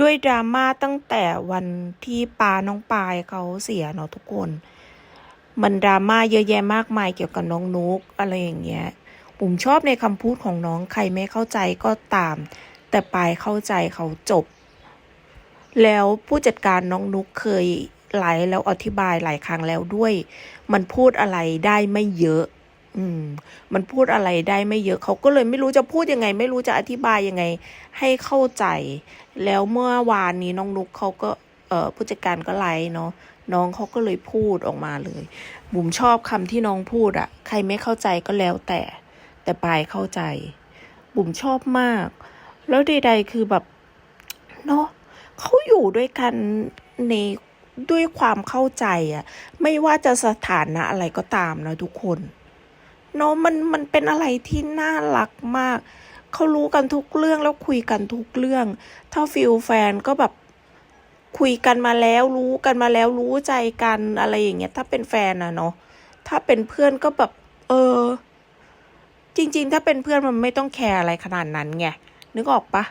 ด้วยดราม่าตั้งแต่วันที่ปาน้องปายเขาเสียเนาะทุกคน มันดราม่าเยอะแยะมากมายเกี่ยวกับน้องนุกอะไรอย่างเงี้ยผมชอบในคำพูดของน้องใครไม่เข้าใจก็ตาม แต่ปายเข้าใจเขาจบ แล้วผู้จัดการน้องนุกเคยไลฟ์แล้วอธิบายหลายครั้งแล้วด้วย มันพูดอะไรได้ไม่เยอะ อืม มันพูดอะไรได้ไม่เยอะเขาก็เลยไม่รู้จะพูดยังไง ไม่รู้จะอธิบายยังไง ให้เข้าใจ แล้วเมื่อวานนี้น้องนุกเขาก็เอ่อผู้จัดการก็ไลฟ์เนาะน้องเขาก็เลยพูดออกมาเลยบุ๋มชอบคำที่น้องพูดอะใครไม่เข้าใจก็แล้วแต่ แต่ปายเข้าใจ บุ๋มชอบมาก แล้วใดๆคือแบบเนาะเขาอยู่ด้วยกันในด้วยความเข้าใจอะไม่ว่าจะสถานะอะไรก็ตามนะทุกคน เนาะมันมันเป็นอะไรที่น่ารักมาก เขารู้กันทุกเรื่องแล้วคุยกันทุกเรื่อง ถ้าฟิลแฟนก็แบบคุยกันมาแล้วรู้กันมาแล้วรู้ใจกันอะไรอย่างเงี้ยถ้าเป็นแฟนอะเนาะถ้าเป็นเพื่อนก็แบบ เออ จริง ๆ ถ้าเป็นเพื่อนมันไม่ต้องแคร์อะไรขนาดนั้นไงนึกออกปะ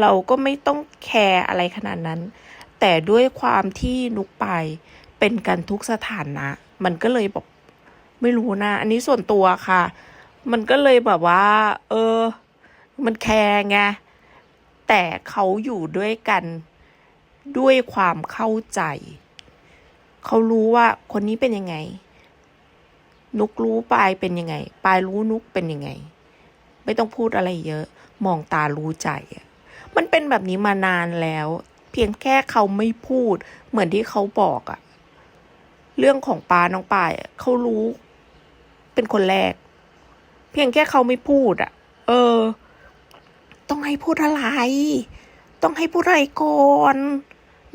เราก็ไม่ต้องแคร์อะไรขนาดนั้น แต่ด้วยความที่นุกไปเป็นกันทุกสถานะ มันก็เลยแบบ ไม่รู้นะ อันนี้ส่วนตัวค่ะ มันก็เลยแบบว่า เออ มันแคร์ไง แต่เขาอยู่ด้วยกันด้วยความเข้าใจ เขารู้ว่าคนนี้เป็นยังไง นุกรู้ปลายเป็นยังไง ปลายรู้นุกเป็นยังไง ไม่ต้องพูดอะไรเยอะ มองตารู้ใจ มันเป็นแบบนี้มานานแล้ว เพียงแค่เขาไม่พูด เหมือนที่เขาบอกอะเรื่องของปาน้องปลายเขารู้ เป็นคนแรก เพียงแค่เขาไม่พูดอะเออ ต้องให้พูดอะไร ต้องให้พูดอะไรก่อน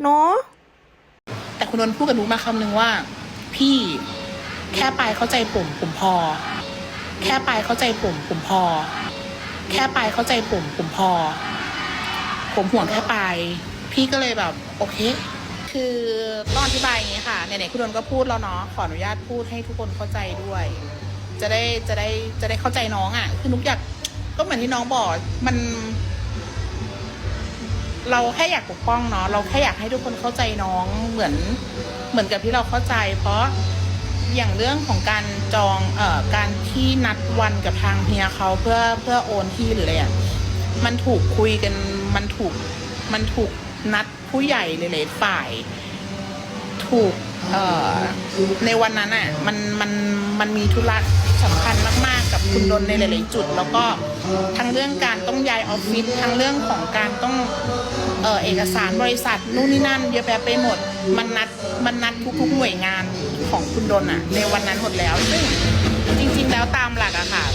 เนาะแต่คุณนนท์พูดกับหนูมาคำหนึ่งว่า พี่แค่ปายเข้าใจผมผมพอ แค่ปายเข้าใจผมผมพอ แค่ปายเข้าใจผมผมพอ ผมห่วงแค่ปายพี่ก็เลยแบบโอเค คือต้องอธิบายอย่างนี้ค่ะไหนๆคุณนนท์ก็พูดแล้วเนาะขออนุญาตพูดให้ทุกคนเข้าใจด้วย จะได้จะได้จะได้เข้าใจน้องอะ่ะ คือนุกอยากก็เหมือนที่น้องบอกมัน เราแค่อยากปกป้องเนาะเราแค่อยากให้ทุกคนเข้าใจน้องเหมือนเหมือนกับที่เราเข้าใจ เพราะอย่างเรื่องของการจองเอ่อการที่นัดวันกับทางเฮียเขาเพื่อเพื่อโอนที่หรืออะไรอะมันถูกคุยกันมันถูกมันถูกนัดผู้ใหญ่หลายๆฝ่าย ถูกเอ่อในวันนั้นอะมันมันมันมีธุระ สำคัญมากๆ กับคุณดนในหลาย ๆ จุด แล้วก็ทั้งเรื่องการต้องย้ายออฟฟิศทั้งเรื่องของการต้องเอ่อเอกสารบริษัทนู่นนี่นั่นเยอะแยะไปหมดมันนัดมันนัดทุกๆหน่วยงานของคุณดนอะในวันนั้นหมดแล้วซึ่งจริง ๆ แล้วตามหลักอะค่ะ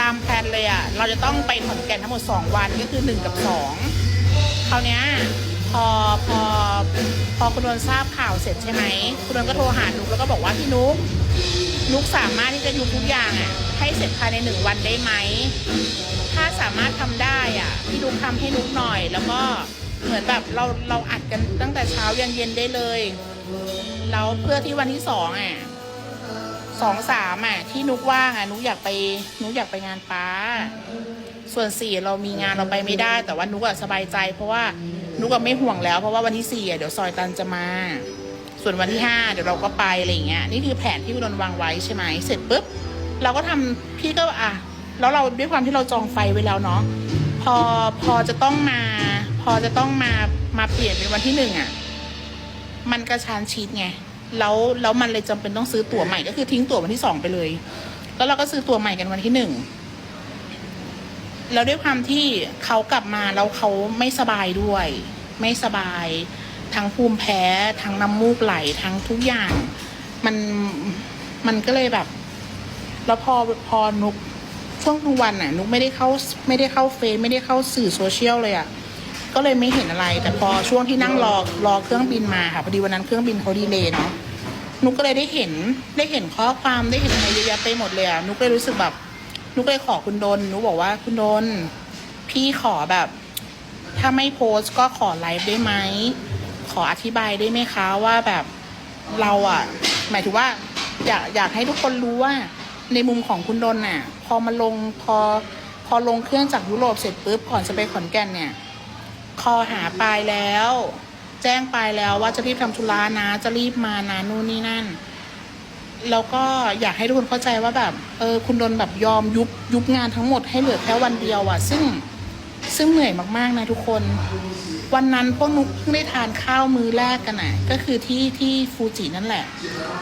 ตามแพลนเลยอะเราจะต้องไปขอนแก่นทั้งหมด 2 วันก็คือ 1 กับ 2 คราวเนี้ย พอพอพอคุณนนท์ทราบข่าวเสร็จใช่ไหมคุณนนท์ก็โทรหานุกแล้วก็บอกว่าพี่นุกนุกสามารถที่จะยุบทุกอย่างอะให้เสร็จภายในหนึ่งวันได้ไหมถ้าสามารถทำได้อะพี่นุกทำให้นุกหน่อย แล้วก็เหมือนแบบเราเราอัดกันตั้งแต่เช้ายันเย็นได้เลยแล้วเพื่อที่วันที่สองอะสองสามอะที่นุกว่างอะนุกอยากไปนุกอยากไปงานป้า ส่วนสี่เรามีงานเราไปไม่ได้ แต่ว่านุกอะสบายใจ เพราะว่า นุกอะไม่ห่วงแล้วเพราะว่าวันที่สี่อะเดี๋ยวซอยตันจะมา ส่วนวันที่ห้าเดี๋ยวเราก็ไปอะไรอย่างเงี้ยนี่คือแผนที่คุณนนท์วางไว้ใช่ไหมเสร็จปุ๊บเราก็ทำพี่ก็อะแล้วเราด้วยความที่เราจองไฟไว้แล้วเนาะพอพอจะต้องมา พอจะต้องมามาเปลี่ยนเป็นวันที่หนึ่งอะมันกระชานชิดไงแล้วแล้วมันเลยจำเป็นต้องซื้อตั๋วใหม่ก็คือทิ้งตั๋ววันที่สองไปเลย แล้วเราก็ซื้อตั๋วใหม่กันวันที่หนึ่งแล้วด้วยความที่เขากลับมาแล้วเขาไม่สบายด้วย ไม่สบาย ทั้งภูมิแพ้ทั้งน้ำมูกไหลทั้งทุกอย่าง มันมันก็เลยแบบ แล้วพอพอนุกช่วงกลางวันน่ะนุกไม่ได้เข้าไม่ได้เข้าเฟซไม่ได้เข้าสื่อโซเชียลเลยอะก็เลยไม่เห็นอะไร แต่พอช่วงที่นั่งรอรอเครื่องบินมาค่ะพอดีวันนั้นเครื่องบินเขาดีเลยเนาะนุกก็เลยได้เห็นได้เห็นข้อความได้เห็นอะไรเยอะแยะไปหมดเลยอะนุกเลยรู้สึกแบบนุกเลยขอคุณดนนุกบอกว่าคุณดนพี่ขอแบบ ถ้าไม่โพสต์ก็ขอไลฟ์ได้ไหม ขออธิบายได้ไหมคะว่าแบบเราอะหมายถึงว่า อยากอยากให้ทุกคนรู้ว่า ในมุมของคุณดนน่ะ พอมาลงพอพอลงเครื่องจากยุโรปเสร็จปุ๊บก่อนจะไปขอนแก่นเนี่ย คอหาปายแล้ว แจ้งปายแล้วว่าจะรีบทำธุระนะ จะรีบมานะนู่นนี่นั่น แล้วก็อยากให้ทุกคนเข้าใจว่าแบบ เออคุณโดนแบบยอมยุบยุบงานทั้งหมดให้เหลือแค่วันเดียวอะซึ่ง ซึ่งเหนื่อยมากๆนะทุกคน วันนั้นพวกนุกเพิ่งได้ทานข้าวมื้อแรกกันนะก็คือที่ที่ฟูจินั่นแหละ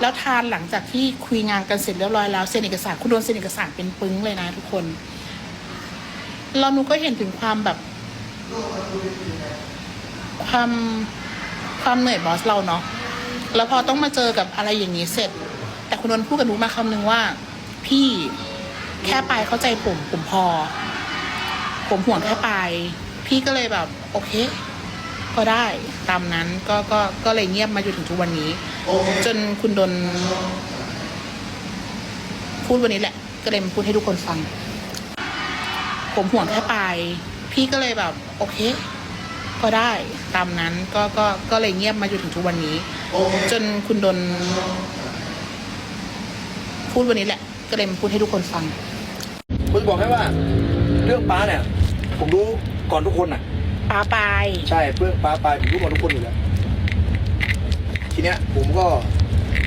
แล้วทานหลังจากที่คุยงานกันเสร็จเรียบร้อยแล้วเซ็นเอกสารคุณโดนเซ็นเอกสารเป็นปึ้งเลยนะทุกคนเรานุกก็เห็นถึงความแบบ ความความเหนื่อยบอสเราเนาะแล้วพอต้องมาเจอกับอะไรอย่างนี้เสร็จ แต่คุณนนท์พูดกับหนูมาคำนึงว่า พี่แค่ไปเข้าใจผมผมพอ ผมห่วงแค่ปายพี่ก็เลยแบบโอเค ก็ได้ตามนั้นก็ก็ก็เลยเงียบมาจนถึงทุกวันนี้ จนคุณดน พูดวันนี้แหละ ก็เลยมาพูดให้ทุกคนฟัง ผมห่วงแค่ปายพี่ก็เลยแบบโอเค ก็ได้ตามนั้นก็ก็ก็เลยเงียบมาจนถึงทุกวันนี้ จนคุณดน พูดวันนี้แหละ ก็เลยมาพูดให้ทุกคนฟังผมจะบอกให้ว่า เรื่องป้าเนี่ย ผมรู้ก่อนทุกคนน่ะป้าปายใช่เพื่อนป้าไปผมรู้ก่อนทุกคนอยู่แล้วทีเนี้ยผมก็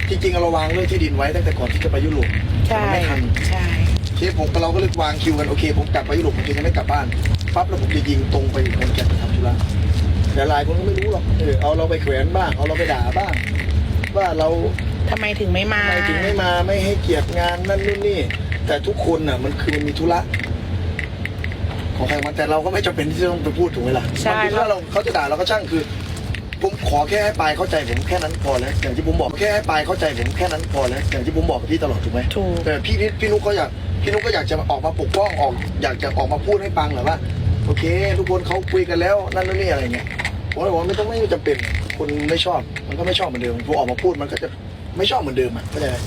จริงๆเราวางเรื่องที่ดินไว้ตั้งแต่ก่อนที่จะไปยุโรปใช่มันไม่ทัน ใช่ทีนี้ผมกับเราก็เลยวางคิวกันโอเค ผมกลับไปยุโรปผมจะไม่กลับบ้านปั๊บแล้วผมจะยิงตรงไปขอนแก่นไปทำธุระแต่หลายคนก็ไม่รู้หรอกเออเอาเราไปแขวนบ้างเอาเราไปด่าบ้าง ว่าเราทำไมถึงไม่มา ทำไมถึงไม่มาไม่ให้เกียรติงานนั่นนู่นนี่ แต่ทุกคนน่ะมันคือมันมีธุระ ของใครของมันแต่เราก็ไม่จำเป็นที่จะต้องไปพูดถูกไหมล่ะใช่ บางทีถ้าเราเขาจะด่าเราก็ช่างคือ ผมขอแค่ให้ปลายเข้าใจผมแค่นั้นพอแล้วอย่างที่ผมบอกแค่ให้ปลายเข้าใจผมแค่นั้นพอแล้วอย่างที่ผมบอกกับพี่ตลอดถูกไหม ถูก แต่พี่พี่พี่นุ๊กก็อยากพี่นุ๊กก็อยากจะออกมาปกป้องออก อยากจะออกมาพูดให้ฟังแหละว่า โอเค ทุกคนเขาคุยกันแล้วนั่นนู่นนี่อะไรเงี้ยผมเลยบอกว่าไม่ต้องไม่จำเป็นคนไม่ชอบ มันก็ไม่ชอบเหมือนเดิมพอออกมาพูดมันก็จะไม่ชอบเหมือนเดิมอะเข้าใจไหม